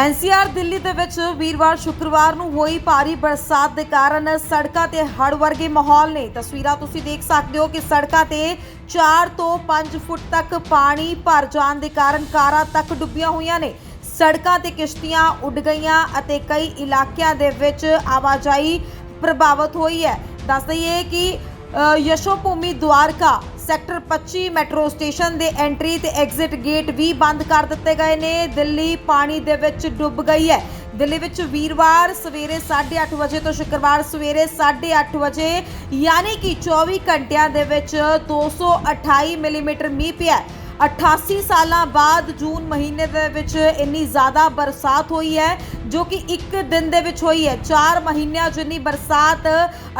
NCR Delhi ਦੇ ਵਿੱਚ ਵੀਰਵਾਰ ਸ਼ੁੱਕਰਵਾਰ ਨੂੰ ਹੋਈ ਭਾਰੀ ਬਰਸਾਤ ਦੇ ਕਾਰਨ ਸੜਕਾਂ ਤੇ ਹੜ੍ਹ ਵਰਗੇ ਮਾਹੌਲ ਨੇ। ਤਸਵੀਰਾਂ ਤੁਸੀਂ ਦੇਖ ਸਕਦੇ ਹੋ ਕਿ ਸੜਕਾਂ ਤੇ 4 ਤੋਂ 5 ਫੁੱਟ ਤੱਕ ਪਾਣੀ ਭਰ ਜਾਣ ਦੇ ਕਾਰਨ ਕਾਰਾਂ ਤੱਕ ਡੁੱਬੀਆਂ ਹੋਈਆਂ ਨੇ। ਸੜਕਾਂ ਤੇ ਕਿਸ਼ਤੀਆਂ ਉੱਡ ਗਈਆਂ ਅਤੇ ਕਈ ਇਲਾਕਿਆਂ ਦੇ ਵਿੱਚ ਆਵਾਜਾਈ ਪ੍ਰਭਾਵਿਤ ਹੋਈ ਹੈ। ਦੱਸ ਦਈਏ ਕਿ ਅ, Yasho Bhoomi Dwarka sector 25 metro station ਦੇ ਐਂਟਰੀ ਤੇ ਐਗਜ਼ਿਟ ਗੇਟ ਵੀ ਬੰਦ ਕਰ ਦਿੱਤੇ ਗਏ ਨੇ। ਦਿੱਲੀ ਪਾਣੀ ਦੇ ਵਿੱਚ ਡੁੱਬ ਗਈ ਹੈ। ਦਿੱਲੀ ਵਿੱਚ ਵੀਰਵਾਰ ਸਵੇਰੇ 8:30 ਵਜੇ ਤੋਂ ਸ਼ੁੱਕਰਵਾਰ ਸਵੇਰੇ 8:30 ਵਜੇ, ਯਾਨੀ ਕਿ 24 ਘੰਟਿਆਂ ਦੇ ਵਿੱਚ 228 ਮਿਲੀਮੀਟਰ ਮੀਂਹ ਪਿਆ। 88 ਸਾਲਾਂ ਬਾਅਦ ਜੂਨ ਮਹੀਨੇ ਦੇ ਵਿੱਚ ਇੰਨੀ ਜ਼ਿਆਦਾ ਬਰਸਾਤ ਹੋਈ ਹੈ, ਜੋ ਕਿ ਇੱਕ ਦਿਨ ਦੇ ਵਿੱਚ ਹੋਈ ਹੈ। 4 ਮਹੀਨਿਆਂ ਜਿੰਨੀ ਬਰਸਾਤ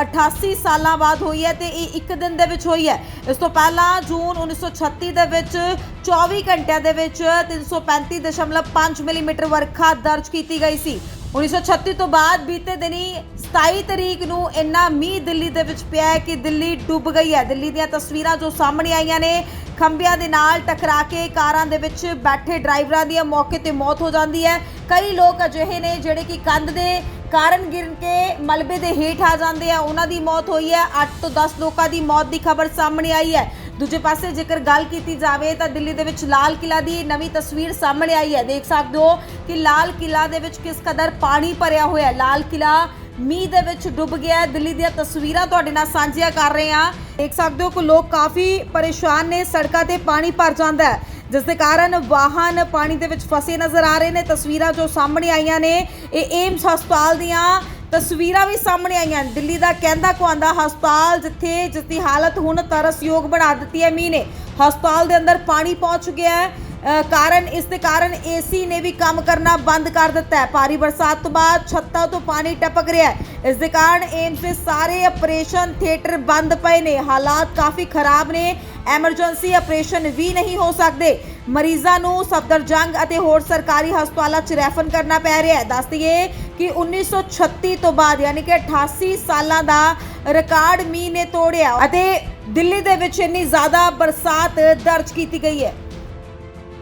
88 ਸਾਲਾਂ ਬਾਅਦ ਹੋਈ ਹੈ ਤੇ ਇਹ ਇੱਕ ਦਿਨ ਦੇ ਵਿੱਚ ਹੋਈ ਹੈ। ਇਸ ਤੋਂ ਪਹਿਲਾਂ ਜੂਨ 1936 ਦੇ ਵਿੱਚ 24 ਘੰਟਿਆਂ ਦੇ ਵਿੱਚ 335.5 ਮਿਲੀਮੀਟਰ ਵਰਖਾ ਦਰਜ ਕੀਤੀ ਗਈ ਸੀ। 1936 ਤੋਂ ਬਾਅਦ ਬੀਤੇ ਦਿਨੀ 27 ਤਰੀਕ ਨੂੰ ਇੰਨਾ ਮੀਂਹ ਦਿੱਲੀ ਦੇ ਵਿੱਚ ਪਿਆ ਕਿ ਦਿੱਲੀ ਡੁੱਬ ਗਈ ਹੈ। ਦਿੱਲੀ ਦੀਆਂ ਤਸਵੀਰਾਂ ਜੋ ਸਾਹਮਣੇ ਆਈਆਂ ਨੇ ਖੰਭਿਆਂ ਦੇ ਨਾਲ ਟਕਰਾ ਕੇ ਕਾਰਾਂ ਦੇ ਵਿੱਚ ਬੈਠੇ ਡਰਾਈਵਰਾਂ ਦੀ ਮੌਕੇ ਤੇ ਮੌਤ ਹੋ ਜਾਂਦੀ ਹੈ। ਕਈ ਲੋਕ ਅਜਿਹੇ ਨੇ ਜਿਹੜੇ ਕਿ ਕੰਧ ਦੇ ਕਾਰਨ ਗਿਰਨ ਕੇ ਮਲਬੇ ਦੇ ਹੇਠ ਆ ਜਾਂਦੇ ਆ। ਉਹਨਾਂ ਦੀ ਮੌਤ ਹੋਈ ਹੈ। 8 ਤੋਂ 10 ਲੋਕਾਂ ਦੀ ਮੌਤ ਦੀ ਖਬਰ ਸਾਹਮਣੇ ਆਈ ਹੈ। ਦੂਜੇ ਪਾਸੇ ਜੇਕਰ ਗੱਲ ਕੀਤੀ ਜਾਵੇ ਤਾਂ ਦਿੱਲੀ ਦੇ ਵਿੱਚ ਲਾਲ ਕਿਲਾ ਦੀ ਨਵੀਂ ਤਸਵੀਰ ਸਾਹਮਣੇ ਆਈ ਹੈ। ਦੇਖ ਸਕਦੇ ਹੋ ਕਿ ਲਾਲ ਕਿਲਾ ਦੇ ਵਿੱਚ ਕਿਸ ਕਦਰ ਪਾਣੀ ਭਰਿਆ ਹੋਇਆ ਹੈ। ਲਾਲ ਕਿਲਾ ਮੀਂਹ ਦੇ ਵਿੱਚ ਡੁੱਬ ਗਿਆ ਦਿੱਲੀ ਦੀਆਂ ਤਸਵੀਰਾਂ ਤੁਹਾਡੇ ਨਾਲ ਸਾਂਝੀਆਂ ਕਰ ਰਹੇ ਹਾਂ। ਦੇਖ ਸਕਦੇ ਹੋ ਕਿ ਲੋਕ ਕਾਫੀ ਪਰੇਸ਼ਾਨ ਨੇ, ਸੜਕਾਂ ਤੇ ਪਾਣੀ ਭਰ ਜਾਂਦਾ ਹੈ। ਜਿਸ ਦੇ ਕਾਰਨ ਵਾਹਨ ਪਾਣੀ ਦੇ ਵਿੱਚ ਫਸੇ ਨਜ਼ਰ ਆ ਰਹੇ ਨੇ। ਤਸਵੀਰਾਂ ਜੋ ਸਾਹਮਣੇ ਆਈਆਂ ਨੇ, ਇਹ ਏਮਸ ਹਸਪਤਾਲ ਦੀਆਂ ਤਸਵੀਰਾਂ ਵੀ ਸਾਹਮਣੇ ਆਈਆਂ ਦਿੱਲੀ ਦਾ ਕਹਿੰਦਾ ਕੁਆਂਦਾ ਹਸਪਤਾਲ, ਜਿੱਥੇ ਜਿਸ ਦੀ ਹਾਲਤ ਹੁਣ ਤਰਸਯੋਗ ਬਣਾ ਦਿੱਤੀ ਹੈ ਮੀਂਹ ਨੇ। ਹਸਪਤਾਲ ਦੇ ਅੰਦਰ ਪਾਣੀ ਪਹੁੰਚ ਗਿਆ ਹੈ। ਕਾਰਨ, ਇਸ ਦੇ ਕਾਰਨ ਏਸੀ ਨੇ ਵੀ ਕੰਮ ਕਰਨਾ ਬੰਦ ਕਰ ਦਿੱਤਾ ਹੈ। ਭਾਰੀ ਬਰਸਾਤ ਤੋਂ ਬਾਅਦ ਛੱਤਾਂ ਤੋਂ ਪਾਣੀ ਟਪਕ ਰਿਹਾ ਹੈ। ਇਸ ਦੇ ਕਾਰਨ ਏਮਸ ਦੇ ਸਾਰੇ ਆਪਰੇਸ਼ਨ ਥੀਏਟਰ ਬੰਦ ਪਏ ਨੇ। ਹਾਲਾਤ ਕਾਫੀ ਖਰਾਬ ਨੇ। ਐਮਰਜੈਂਸੀ ਆਪਰੇਸ਼ਨ ਵੀ ਨਹੀਂ ਹੋ ਸਕਦੇ। ਮਰੀਜ਼ਾਂ ਨੂੰ ਸਫਦਰਜੰਗ ਅਤੇ ਹੋਰ ਸਰਕਾਰੀ ਹਸਪਤਾਲਾਂ 'ਚ ਰੈਫਰ ਕਰਨਾ ਪੈ ਰਿਹਾ ਹੈ। ਦੱਸ ਦਈਏ ਕਿ 1936 ਤੋਂ ਬਾਅਦ, ਯਾਨੀ ਕਿ 88 ਸਾਲਾਂ ਦਾ ਰਿਕਾਰਡ ਮੀਂਹ ਨੇ ਤੋੜਿਆ ਅਤੇ ਦਿੱਲੀ ਦੇ ਵਿੱਚ ਇੰਨੀ ਜ਼ਿਆਦਾ ਬਰਸਾਤ ਦਰਜ ਕੀਤੀ ਗਈ ਹੈ।